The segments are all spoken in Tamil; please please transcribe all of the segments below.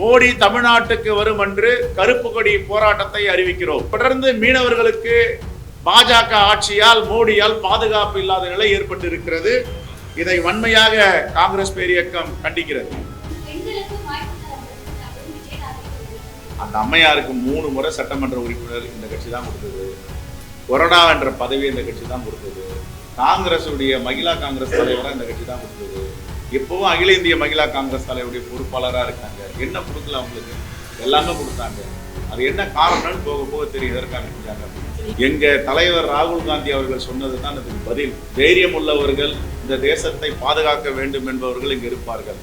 மோடி தமிழ்நாட்டுக்கு வரும் என்று கருப்பு கொடி போராட்டத்தை அறிவிக்கிறோம். தொடர்ந்து மீனவர்களுக்கு பாஜக ஆட்சியால் மோடியால் பாதுகாப்பு இல்லாத நிலை ஏற்பட்டு இருக்கிறது இதை வன்மையாக காங்கிரஸ் பேரியக்கம் கண்டிக்கிறது. அந்த அம்மையாருக்கு மூணு முறை சட்டமன்ற உறுப்பினர் இந்த கட்சி தான் கொடுத்தது. கொரோனா என்ற பதவி இந்த கட்சி தான் கொடுத்தது. காங்கிரஸுடைய மகிழா காங்கிரஸ் தலைவராக இந்த கட்சி தான் கொடுத்தது. இப்போவும் அகில இந்திய மகிழா காங்கிரஸ் தலைவருடைய பொறுப்பாளராக இருக்காங்க. என்ன கொடுக்கல அவங்களுக்கு? எல்லாமே கொடுத்தாங்க. அது என்ன காரணம்னு போக போக தெரியும். எதற்காக செஞ்சாங்க எங்க தலைவர் ராகுல் காந்தி அவர்கள் சொன்னது தான் அதுக்கு பதில். தைரியம் உள்ளவர்கள் இந்த தேசத்தை பாதுகாக்க வேண்டும் என்பவர்கள் இங்கு இருப்பார்கள்.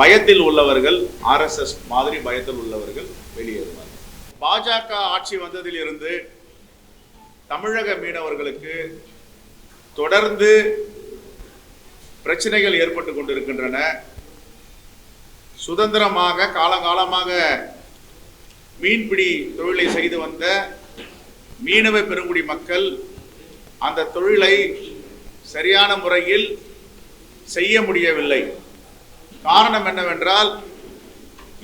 பயத்தில் உள்ளவர்கள் ஆர்எஸ்எஸ் மாதிரி பயத்தில் உள்ளவர்கள் வெளியேறுவார்கள். பாஜக ஆட்சி வந்ததிலிருந்து தமிழக மீனவர்களுக்கு தொடர்ந்து பிரச்சனைகள் ஏற்பட்டு கொண்டிருக்கின்றன. சுதந்திரமாக காலகாலமாக மீன்பிடி தொழிலை செய்து வந்த மீனவ பெருங்குடி மக்கள் அந்த தொழிலை சரியான முறையில் செய்ய முடியவில்லை. காரணம் என்னவென்றால்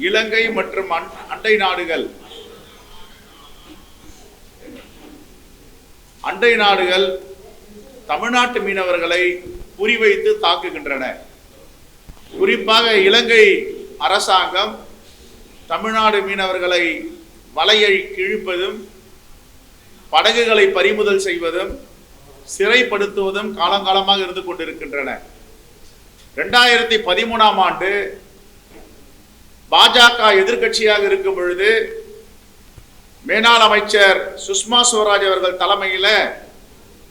இலங்கை மற்றும் அண்டை நாடுகள் அண்டை நாடுகள் தமிழ்நாட்டு மீனவர்களை குறிவைத்து தாக்குகின்றன. குறிப்பாக இலங்கை அரசாங்கம் தமிழ்நாடு மீனவர்களை வலையை கிழிப்பதும் படகுகளை பறிமுதல் செய்வதும் சிறைப்படுத்துவதும் காலங்காலமாக இருந்து கொண்டிருக்கின்றன. ரெண்டாயிரத்தி பதிமூணாம் ஆண்டு பாஜக எதிர்க்கட்சியாக இருக்கும் பொழுது மேனாள் அமைச்சர் சுஷ்மா சுவராஜ் அவர்கள் தலைமையில்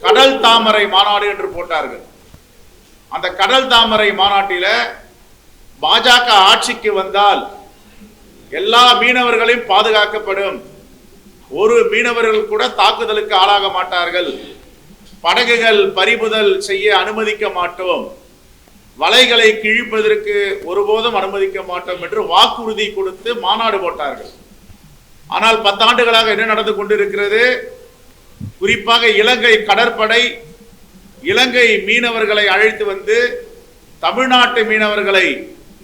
கடல் தாமரை மாநாடு என்று போட்டார்கள். அந்த கடல் தாமரை மாநாட்டில பாஜக ஆட்சிக்கு வந்தால் எல்லா மீனவர்களையும் பாதுகாக்கப்படும். ஒரு மீனவர்கள் கூட தாக்குதலுக்கு ஆளாக மாட்டார்கள். படகுகள் பறிமுதல் செய்ய அனுமதிக்க மாட்டோம். வலைகளை கிழிப்பதற்கு ஒருபோதும் அனுமதிக்க மாட்டோம் என்று வாக்குறுதி கொடுத்து மாநாடு போட்டார்கள். ஆனால் பத்தாண்டுகளாக என்ன நடந்து கொண்டிருக்கிறது? குறிப்பாக இலங்கை கடற்படை இலங்கை மீனவர்களை அழைத்து வந்து தமிழ்நாட்டு மீனவர்களை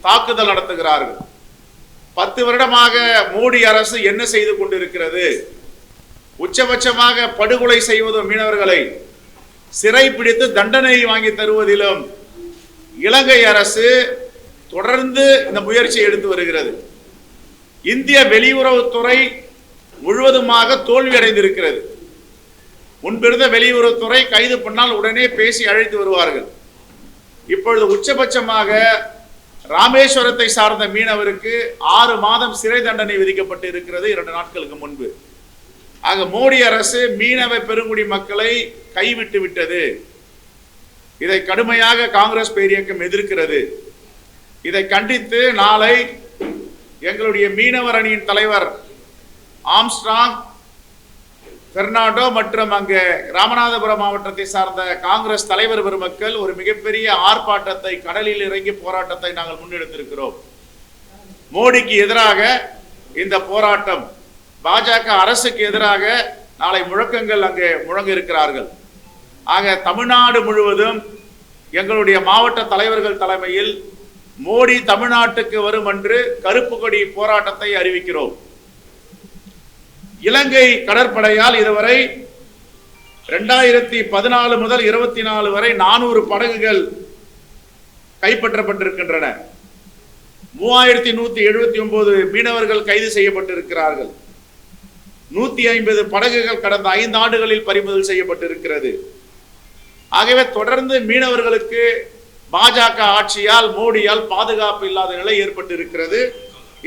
தாக்குதல் நடத்துகிறார்கள். பத்து வருடமாக மோடி அரசு என்ன செய்து கொண்டிருக்கிறது? உச்சபட்சமாக படுகொலை செய்வதும் மீனவர்களை சிறை பிடித்து தண்டனை வாங்கி தருவதிலும் இலங்கை அரசு தொடர்ந்து இந்த முயற்சி எடுத்து வருகிறது. இந்திய வெளியுறவுத்துறை முழுவதுமாக தோல்வி அடைந்திருக்கிறது முன்பிருந்த வெளியுறவுத்துறை கைது பண்ணால் உடனே பேசி அழைத்து வருவார்கள். இப்பொழுது உச்சபட்சமாக ராமேஸ்வரத்தை சார்ந்த மீனவருக்கு ஆறு மாதம் சிறை தண்டனை விதிக்கப்பட்டு இருக்கிறது இரண்டு நாட்களுக்கு முன்பு. ஆக மோடி அரசு மீனவ பெருங்குடி மக்களை கைவிட்டு விட்டது. இதை கடுமையாக காங்கிரஸ் பேரியக்கம் எதிர்க்கிறது. இதை கண்டித்து நாளை எங்களுடைய மீனவர் அணியின் தலைவர் ஆம்ஸ்ட்ராங் பெர்னாண்டோ மற்றும் அங்கே ராமநாதபுரம் மாவட்டத்தை சார்ந்த காங்கிரஸ் தலைவர் பெருமக்கள் ஒரு மிகப்பெரிய ஆர்ப்பாட்டத்தை கடலில் இறங்கி போராட்டத்தை நாங்கள் முன்னெடுத்திருக்கிறோம். மோடிக்கு எதிராக இந்த போராட்டம் பாஜக அரசுக்கு எதிராக நாளை முழக்கங்கள் அங்கே முழங்க இருக்கிறார்கள் ஆக தமிழ்நாடு முழுவதும் எங்களுடைய மாவட்ட தலைவர்கள் தலைமையில் மோடி தமிழ்நாட்டுக்கு வரும் என்று கருப்பு கொடி போராட்டத்தை அறிவிக்கிறோம். இலங்கை கடற்படையால் இதுவரை ரெண்டாயிரத்தி பதினாலு முதல் இருபத்தி நாலு வரை நானூறு படகுகள் கைப்பற்றப்பட்டிருக்கின்றன. மூவாயிரத்தி நூத்தி எழுபத்தி ஒன்பது மீனவர்கள் கைது செய்யப்பட்டிருக்கிறார்கள். நூத்தி ஐம்பது படகுகள் கடந்த ஐந்து ஆண்டுகளில் பறிமுதல் செய்யப்பட்டிருக்கிறது. ஆகவே தொடர்ந்து மீனவர்களுக்கு பாஜக ஆட்சியால் மோடியால் பாதுகாப்பு இல்லாத நிலை ஏற்பட்டு இருக்கிறது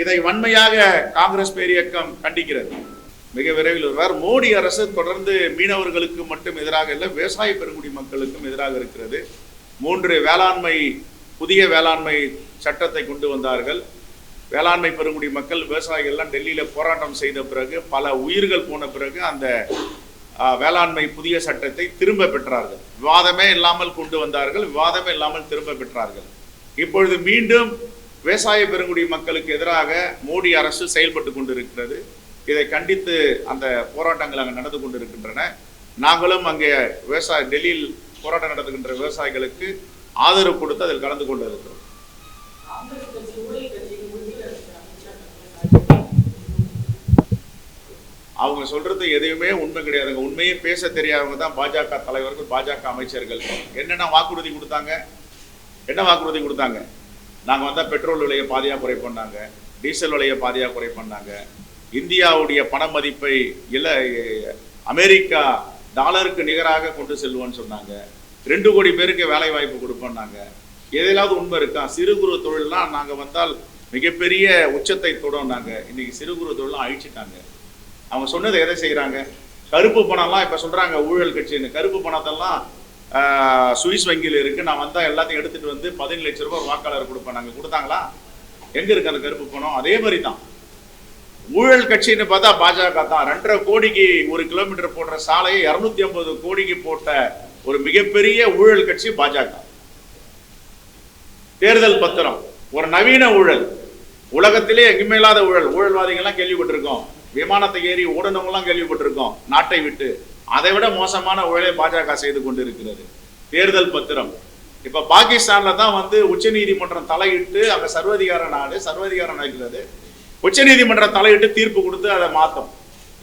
இதை வன்மையாக காங்கிரஸ் பேரியக்கம் கண்டிக்கிறது. மிக விரைவில் வருவார். மோடி அரசு தொடர்ந்து மீனவர்களுக்கு மட்டும் எதிராக இல்லை விவசாய பெருங்குடி மக்களுக்கும் எதிராக இருக்கிறது. மூன்று வேளாண்மை புதிய வேளாண்மை சட்டத்தை கொண்டு வந்தார்கள். வேளாண்மை பெருங்குடி மக்கள் விவசாயிகள்லாம் டெல்லியில் போராட்டம் செய்த பிறகு பல உயிர்கள் போன பிறகு அந்த வேளாண்மை புதிய சட்டத்தை திரும்ப பெற்றார்கள். விவாதமே இல்லாமல் கொண்டு வந்தார்கள் விவாதமே இல்லாமல் திரும்ப பெற்றார்கள். இப்பொழுது மீண்டும் விவசாய பெருங்குடி மக்களுக்கு எதிராக மோடி அரசு செயல்பட்டு கொண்டிருக்கிறது. இதை கண்டித்து அந்த போராட்டங்கள் அங்கே நடந்து கொண்டிருக்கின்றன. நாங்களும் அங்கே விவசாய டெல்லியில் போராட்டம் நடத்துகின்ற விவசாயிகளுக்கு ஆதரவு கொடுத்து அதில் கலந்து கொண்டிருக்கிறோம். இருக்கிறோம் அவங்க சொல்றது எதையுமே உண்மை கிடையாதுங்க. உண்மையே பேச தெரியாதவங்க தான் பாஜக தலைவர்கள் பாஜக அமைச்சர்கள். என்னென்ன வாக்குறுதி கொடுத்தாங்க? என்ன வாக்குறுதி கொடுத்தாங்க? நாங்கள் வந்தால் பெட்ரோல் விலையை பாதியாக குறை பண்ணாங்க டீசல் விலையை பாதியாக குறை பண்ணாங்க. இந்தியாவுடைய பண மதிப்பை இல்லை அமெரிக்கா டாலருக்கு நிகராக கொண்டு செல்வோன்னு சொன்னாங்க. ரெண்டு கோடி பேருக்கு வேலை வாய்ப்பு கொடுப்போம்னாங்க. எதையாவது உண்மை இருக்கா? சிறு குறு தொழில்லாம் நாங்கள் வந்தால் மிகப்பெரிய உச்சத்தை தொடோம்னாங்க. இன்னைக்கு சிறு குறு தொழிலாம் அழிச்சிட்டாங்க. அவங்க சொன்னதை எதை செய்கிறாங்க கருப்பு பணம்லாம் இப்போ சொல்கிறாங்க ஊழல் கட்சின்னு. கருப்பு பணத்தெல்லாம் சுவிஸ் வங்கியில் இருக்குது நான் வந்தால் எல்லாத்தையும் எடுத்துகிட்டு வந்து பதினேழு லட்ச ரூபாய் வாக்காளர் கொடுப்பேன். நாங்கள் கொடுத்தாங்களா? எங்கே இருக்கு அந்த கருப்பு பணம்? அதே மாதிரி தான் ஊழல் கட்சின்னு பார்த்தா பாஜக தான். ரெண்டரை கோடிக்கு ஒரு கிலோமீட்டர் போடுற சாலையை இரநூத்தி ஐம்பது கோடிக்கு போட்ட ஒரு மிகப்பெரிய ஊழல் கட்சி பாஜக. தேர்தல் பத்திரம். ஒரு நவீன ஊழல். உலகத்திலே எங்குமே இல்லாத ஊழல்? ஊழல்வாதிகள்லாம் கேள்விப்பட்டிருக்கோம். விமானத்தை ஏறி ஓடுனவங்கலாம் கேள்விப்பட்டிருக்கோம். நாட்டை விட்டு. அதை விட மோசமான ஊழலை பாஜக செய்து கொண்டிருக்கிறது. தேர்தல் பத்திரம். இப்ப பாகிஸ்தான்ல தான் வந்து உச்சநீதிமன்றம் தலையிட்டு அங்க சர்வதிகார நாடு சர்வதிகாரம் நடக்கிறது. உச்சநீதிமன்றம் தலையிட்டு தீர்ப்பு கொடுத்து அதை மாத்தோம்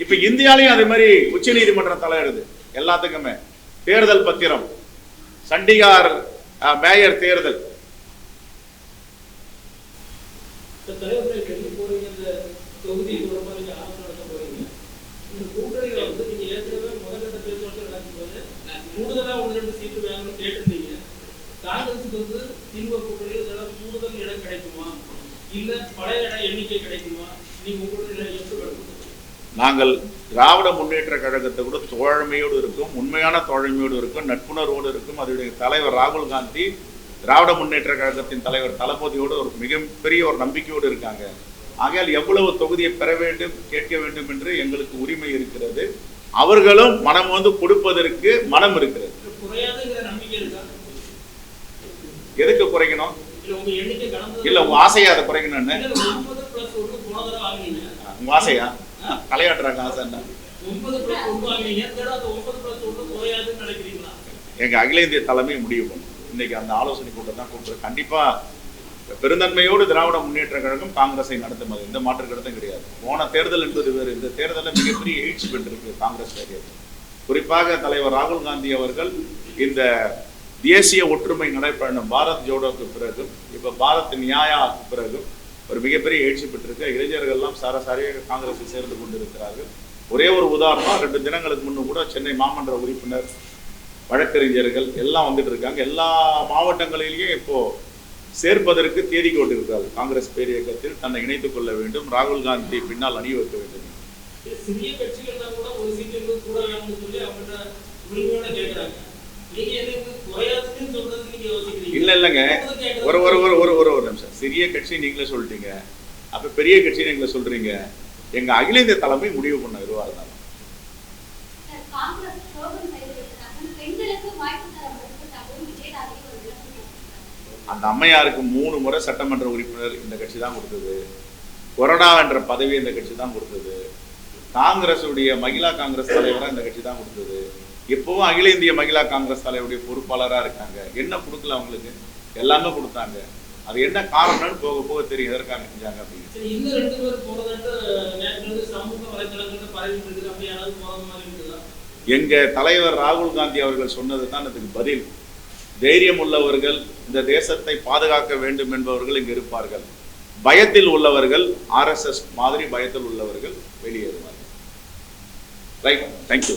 இப்ப இந்தியாலையும் அதே மாதிரி உச்சநீதிமன்றம் தலையிடுது எல்லாத்துக்குமே. தேர்தல் பத்திரம். சண்டிகார் மேயர் தேர்தல். கூடுதலா ஒன்று ரெண்டு சீட்டு வேணும்னு கேட்டிருந்தீங்க. காங்கிரஸுக்கு வந்து திமுக கூட்டணியில் கூடுதல் இடம் கிடைக்குமா? இல்ல பழைய இடம் எண்ணிக்கை கிடைக்குமா? நீங்க உங்களுடைய எப்படி வேணும் நாங்கள் திராவிட முன்னேற்ற கழகத்தை கூட தோழமையோடு இருக்கும் உண்மையான தோழமையோடு இருக்கும் நட்புணர்வோடு இருக்கும் அதனுடைய தலைவர் ராகுல் காந்தி திராவிட முன்னேற்ற கழகத்தின் தலைவர் தளபதியோடு ஒரு மிகப்பெரிய ஒரு நம்பிக்கையோடு இருக்காங்க. ஆகையால் எவ்வளவு தொகுதியை பெற வேண்டும் கேட்க வேண்டும் என்று எங்களுக்கு உரிமை இருக்கிறது. அவர்களும் மனம் வந்து கொடுப்பதற்கு மனம் இருக்கிறது. எதுக்கு குறைக்கணும்? இல்ல உங்க ஆசையா அதை குறைக்கணும்னு. உங்க ஆசையா? தலையாட்டுறாங்க ஆசை இந்த நினைக்கிறீங்களா? எங்க அகில இந்திய தலைமை முடிவு பண்ணும். இன்னைக்கு அந்த ஆலோசனை கூட்டம் தான் கூப்பிட்டு கண்டிப்பா பெருந்தன்மையோடு திராவிட முன்னேற்ற கழகம் காங்கிரஸை நடத்தும் அது. எந்த மாற்று கருத்தும் கிடையாது. போன தேர்தல் என்பது வேறு. இந்த தேர்தலில் மிகப்பெரிய எழுச்சி பெற்றிருக்கு காங்கிரஸ் தேர்தல் குறிப்பாக தலைவர் ராகுல் காந்தி அவர்கள் இந்த தேசிய ஒற்றுமை நடைபயணம் பாரத் ஜோடோக்கு பிறகு இப்போ பாரத் நியாயாக்கு பிறகு ஒரு மிகப்பெரிய எழுச்சி பெற்றிருக்க. இளைஞர்கள்லாம் சாரசாரியாக காங்கிரஸில் சேர்ந்து கொண்டிருக்கிறார்கள். ஒரே ஒரு உதாரணம் ரெண்டு தினங்களுக்கு முன்னு கூட சென்னை மாமன்ற உறுப்பினர் வழக்கறிஞர்கள் எல்லாம் வந்துட்டு இருக்காங்க. எல்லா மாவட்டங்களிலேயும் இப்போ சேர்ப்பதற்கு தேதி கொண்டிருக்கிறார் காங்கிரஸ் பேரியக்கத்தில் தன்னை இணைத்துக் கொள்ள வேண்டும். ராகுல் காந்தி பின்னால் அணி வைக்க வேண்டும். சிறிய இல்ல இல்லைங்க. ஒரு ஒரு ஒரு ஒரு ஒரு ஒரு நிமிஷம். சிறிய கட்சி நீங்களே சொல்லிட்டீங்க. அப்ப பெரிய கட்சி நீங்களே சொல்றீங்க. எங்க அகில இந்திய தலைமை முடிவு பண்ண எதுவா இருந்தாலும். அந்த அம்மையாருக்கு மூணு முறை சட்டமன்ற உறுப்பினர் இந்த கட்சி தான் கொடுத்தது. கொறடா என்ற பதவி இந்த கட்சி தான் கொடுத்தது. காங்கிரசுடைய மகிழா காங்கிரஸ் தலைவரா இந்த கட்சி தான் கொடுத்தது. இப்பவும் அகில இந்திய மகிழா காங்கிரஸ் தலைவருடைய பொறுப்பாளரா இருக்காங்க. என்ன கொடுக்கல அவங்களுக்கு? எல்லாமே கொடுத்தாங்க. அது என்ன காரணம்னு போக போக தெரியும். எதற்காக செஞ்சாங்க அப்படின்னு. எங்க தலைவர் ராகுல் காந்தி அவர்கள் சொன்னது தான் அதுக்கு பதில். தைரியம் உள்ளவர்கள் இந்த தேசத்தை பாதுகாக்க வேண்டும் என்பவர்கள் இங்கு இருப்பார்கள். பயத்தில் உள்ளவர்கள் ஆர்எஸ்எஸ் மாதிரி பயத்தில் உள்ளவர்கள் வெளியேறுவார்கள். Right thank you